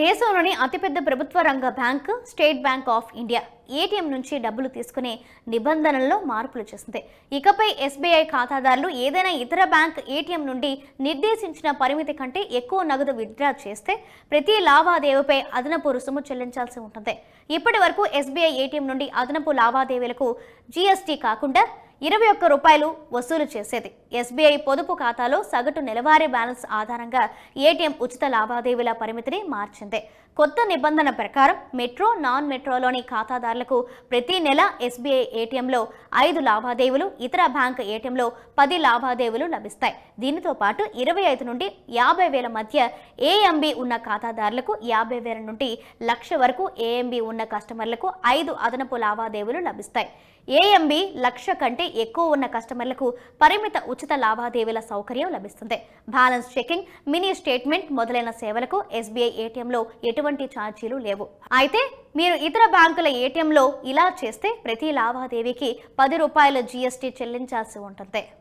దేశంలోని అతిపెద్ద ప్రభుత్వ రంగ bank state bank of India ATM నుంచి డబ్బులు తీసుకునే నిబంధనల్లో మార్పులు చేసింది. ఇకపై ఎస్బీఐ ఖాతాదారులు ఏదైనా ఇతర బ్యాంక్ ఏటీఎం నుండి నిర్దేశించిన పరిమితి కంటే ఎక్కువ నగదు విత్డ్రా చేస్తే ప్రతి లావాదేవీపై అదనపు రుసుము చెల్లించాల్సి ఉంటుంది. ఇప్పటి వరకు ఎస్బీఐ ఏటీఎం నుండి అదనపు లావాదేవీలకు జీఎస్టీ కాకుండా ఇరవై ఒక్క రూపాయలు వసూలు చేసేది. ఎస్బీఐ పొదుపు ఖాతాలో సగటు నెలవారీ బ్యాలెన్స్ ఆధారంగా ఏటీఎం ఉచిత లావాదేవీల పరిమితిని మార్చింది. కొత్త నిబంధన ప్రకారం మెట్రో నాన్ మెట్రోలోని ఖాతాదారులకు ప్రతి నెల ఎస్బీఐ ఏటీఎంలో ఐదు లావాదేవీలు ఇతర బ్యాంక్ ఏటీఎంలో పది లావాదేవీలు లభిస్తాయి. దీనితో పాటు ఇరవై ఐదు నుండి యాభై వేల మధ్య ఏఎంబి ఉన్న ఖాతాదారులకు యాభై వేల నుండి లక్ష వరకు ఏఎంబి ఉన్న కస్టమర్లకు ఐదు అదనపు లావాదేవీలు లభిస్తాయి. ఏఎంబి లక్ష కంటే ఎక్కువ ఉన్న కస్టమర్లకు పరిమిత ఉచిత లావాదేవీల సౌకర్యం లభిస్తుంది. బ్యాలెన్స్ చెకింగ్ మినీ స్టేట్మెంట్ మొదలైన సేవలకు ఎస్బీఐ ఏటీఎంలో ఎటువంటి ఛార్జీలు లేవు. అయితే మీరు ఇతర బ్యాంకుల ఏటీఎంలో ఇలా చేస్తే ప్రతి లావాదేవీకి పది రూపాయల జీఎస్టీ చెల్లించాల్సి ఉంటుంది.